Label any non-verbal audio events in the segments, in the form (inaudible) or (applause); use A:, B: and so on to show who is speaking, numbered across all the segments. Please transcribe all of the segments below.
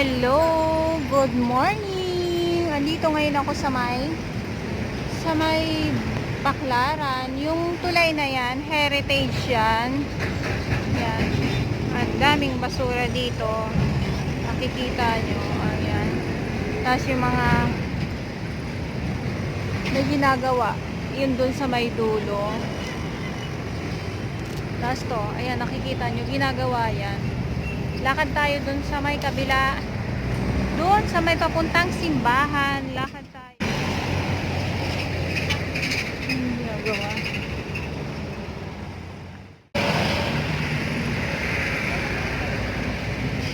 A: Hello, good morning. Andito ngayon ako sa may sa may Baklaran. Yung tulay na yan, heritage yan. Yan. Ang daming basura dito. Nakikita nyo. Ayan. Tapos yung mga na ginagawa. Yun dun sa may dulo. Tapos to, ayan, nakikita nyo, ginagawa yan. Lakad tayo dun sa may kabila. Doon sa may papuntang simbahan. Lakad tayo. Hmm, ginagawa.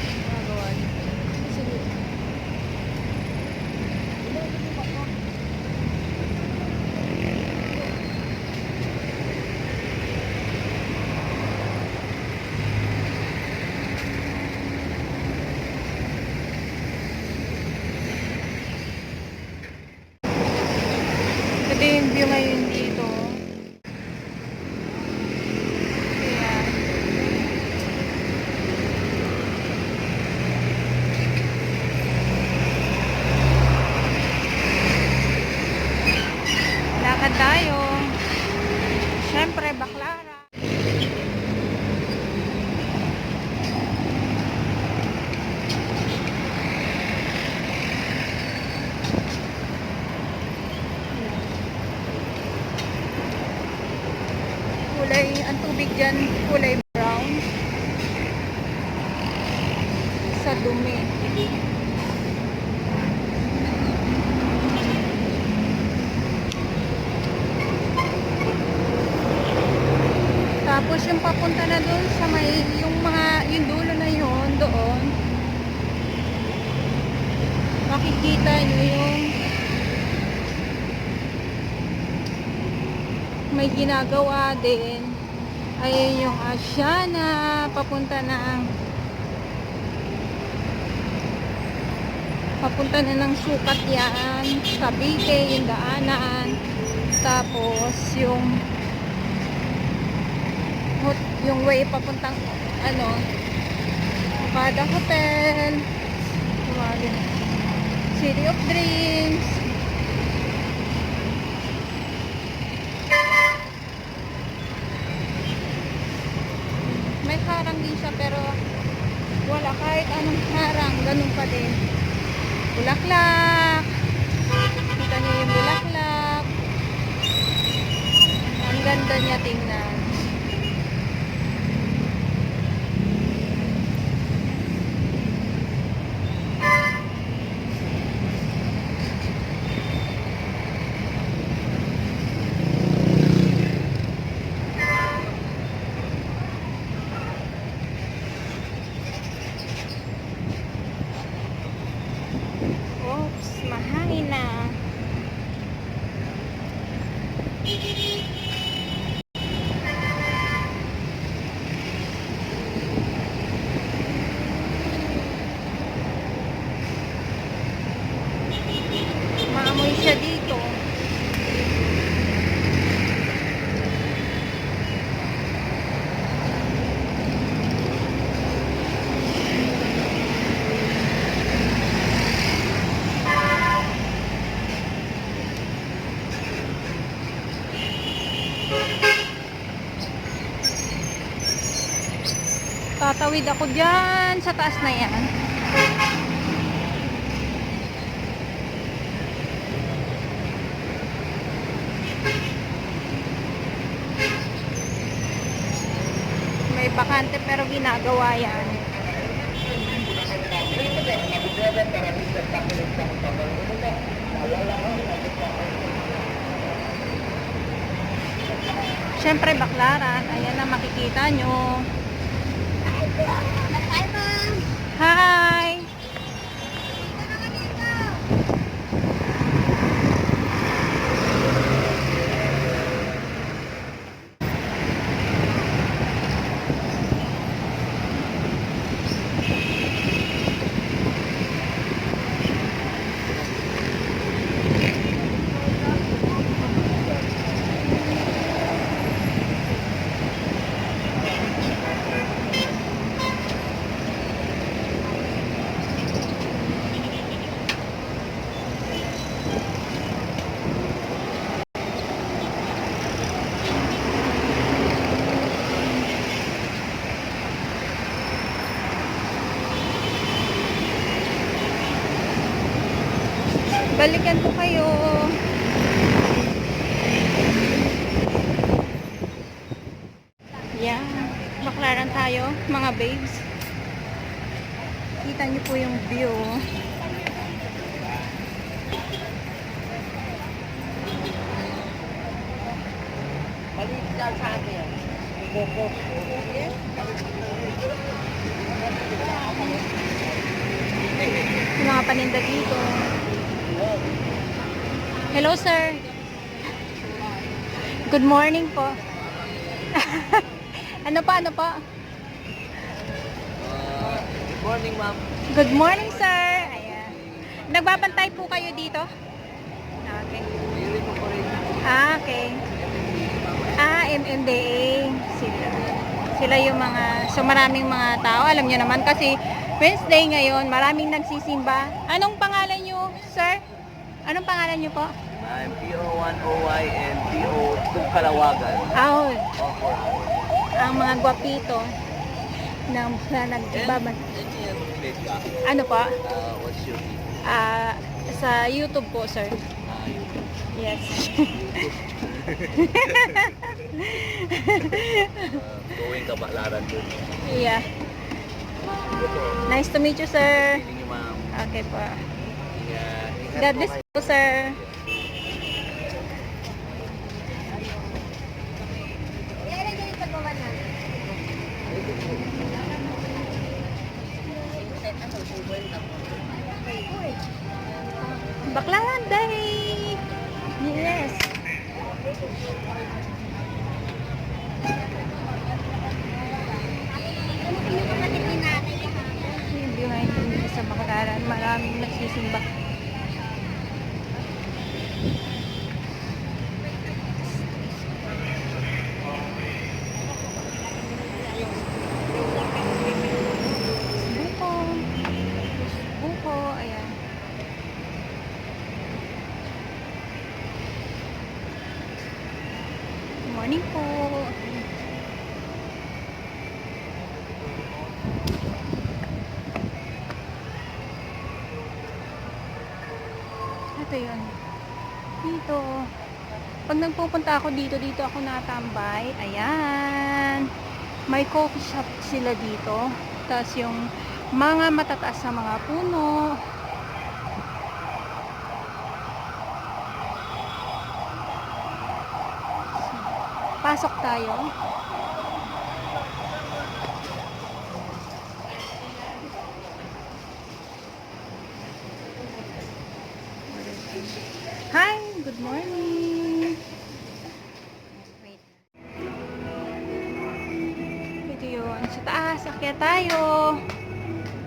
A: Ginagawa niya. Sige. Ito yung view ngayon dito. Ayan. Lakad tayo. Siyempre, baklara. kulay, ang tubig dyan, kulay brown. Sa dumi. Tapos yung papunta na doon sa may, yung mga, yung dulo na yun, doon. Makikita nyo yung may ginagawa din ay yung Asiana papunta ng papunta na ng sukat yan Cavite yung daanan. Tapos yung yung way papuntang ano Okada Hotel. City of Dreams may harang din siya pero wala kahit anong harang ganun pa din. Bulaklak. Kita niyo yung bulaklak. Ang ganda niya tingnan oops mahangin na maamoy siya dito. Tatawid ako dyan sa taas na yan may bakante pero ginagawa yan Siyempre, baklaran. Ayan na makikita nyo.
B: Hi,
A: Balikan ko kayo. Yan. Baklaran tayo, mga babes. Kita niyo po yung view. Yung mga paninda dito. Hello, sir. Good morning po. (laughs) ano pa, ano pa?
B: Uh, good morning, ma'am.
A: Good morning, sir. Ayan. Nagbabantay po kayo dito? Okay. Ah, okay. Ah, MMDA. Sila. Sila yung mga, so maraming mga tao. Alam nyo naman kasi Wednesday ngayon, maraming nagsisimba. Anong pangalan sir? Anong pangalan nyo po?
B: I'm PO1OY and PO2 Kalawagan.
A: Ah, oh,
B: Opo.
A: ang mga gwapito na, na nagbaban. Ano po?
B: Uh, what's your name?
A: Ah, sa YouTube po, sir.
B: Uh, YouTube.
A: Yes. (laughs)
B: Uh, going kabaklaran dun.
A: yeah. Nice to meet you, sir.
B: Niyo.
A: Okay po. God bless po, sir. Baklaran day! Yes! Yung behind sa Baklaran, maraming nagsisimba. Buko. Buko, ayan. Good morning po. Ito yun. Dito. Pag nagpupunta ako dito, dito ako natambay. Ayan. May coffee shop sila dito. Tapos yung mga matataas na mga puno. Pasok tayo. Hi, good morning. Wait. Ito yun. Sa taas, akyat tayo.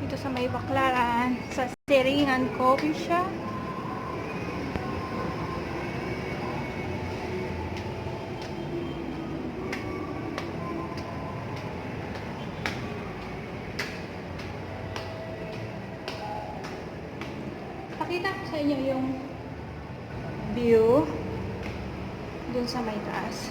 A: Dito sa may baklaran. Sa Seringan Coffee Shop. Pakita ko sa inyo yung view dun sa may taas.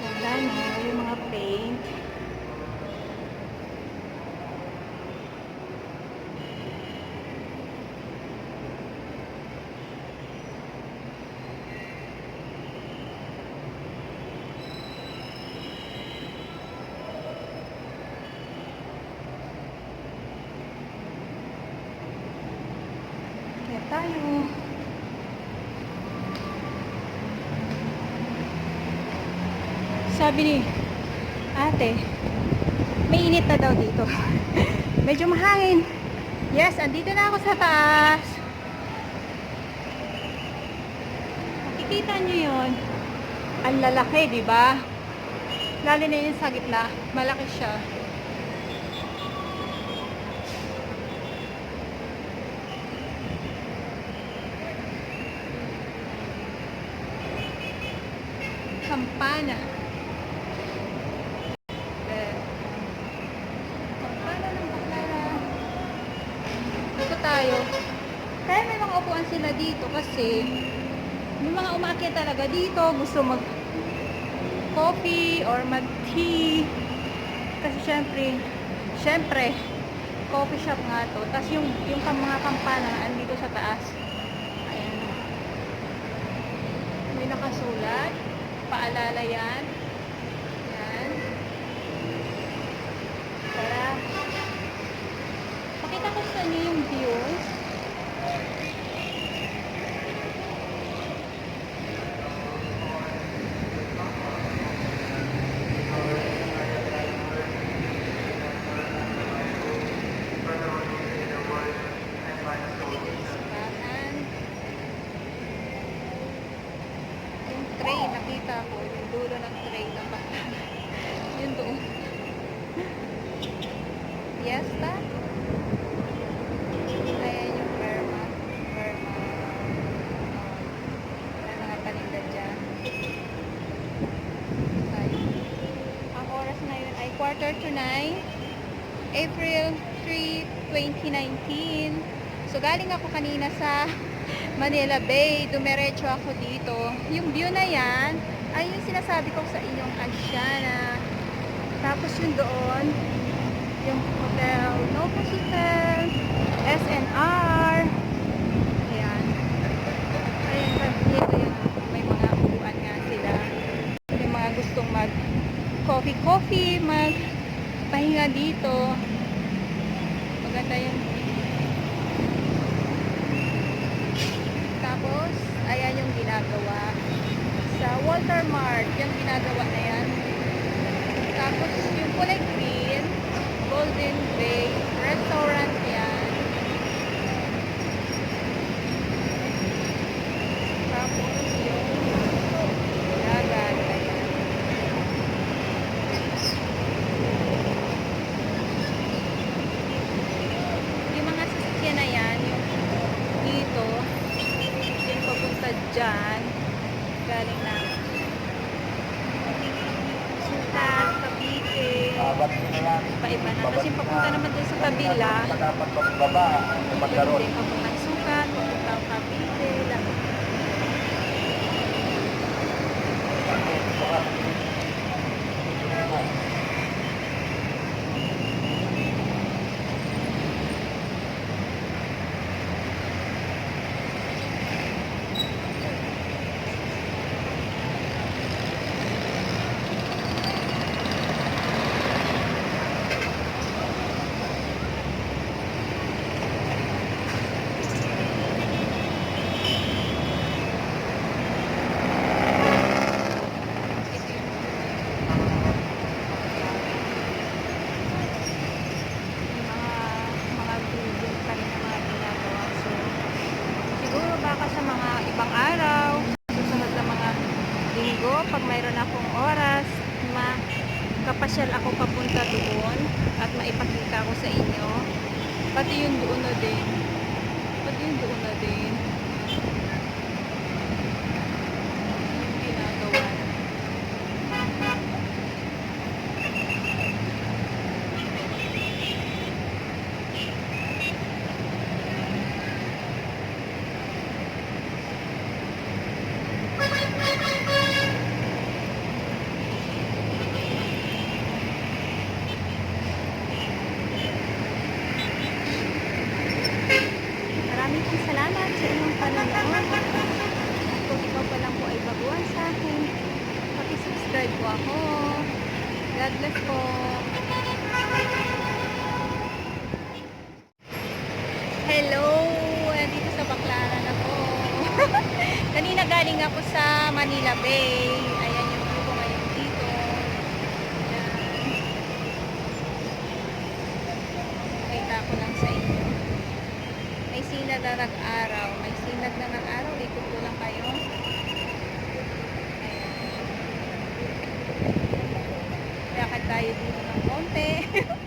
A: Ganda no, yung mga paint. Kaya tayo. Sabi ni ate, may init na daw dito. (laughs) Medyo mahangin. Yes, andito na ako sa taas. Makikita nyo yun. Ang lalaki, di ba? Lalo na yun sa gitna. Malaki siya. Kampana. Eh, Kampana ng Baclaran. Tayo. Kaya may mga upuan sila dito kasi yung mga umakyat talaga dito, gusto mag coffee or mag tea. Kasi syempre, syempre, coffee shop nga to. Tapos yung, yung mga kampana andito sa taas. Ayan. May nakasulat. Paalala. Yan. 09, April 3, 2019. So, galing ako kanina sa (laughs) Manila Bay. Dumiretso ako dito. Yung view na yan, ay yung sinasabi ko sa inyong Asiana. Tapos yung doon, yung hotel, Novus Hotel, SNR. Ayan. Ayan, dito yun. May mga upuan nga sila. May mga gustong mag coffee-coffee, mag pahinga dito. Maganda yung Tapos, ayan yung ginagawa. Sa Walter Mart, yung ginagawa na yan. Tapos, yung kulay green, Golden Bay Restaurant yan. Tapos, yung dagat, ayan. Yung mga sasakyan na yan, yung dito, yung papunta dyan, galing na Sukat, Cavite,
B: Abat mo na lang.
A: paiba na. Kasi papunta naman dun sa kabila,
B: Dapat pagbaba. Magkaroon.
A: hindi papunta Sukat, papunta Cavite, lahat. Ito yung mga mga building pa rin na mga ginagawa. So, siguro baka sa mga ibang araw, susunod na mga linggo, pag mayroon akong oras, makapasyal ako papunta doon at maipakita ko sa inyo. Pati yung doon na din. Pati yung doon na din. Yung ginagawa. Maraming pong salamat sa inyong panonood. Kung ikaw pa lang po ay baguhan sa akin, paki-subscribe po ako. God bless po. Hello! Nandito sa Baclaran ako. (laughs) Kanina galing ako sa Manila Bay. Ayan yung view ko ngayon dito. Ayan. Kita ko lang sa inyo. May sinag na nag-araw. May sinag na nag-araw. Ikot ko lang kayo. Ayan. Lakad tayo dito ng konti. (laughs)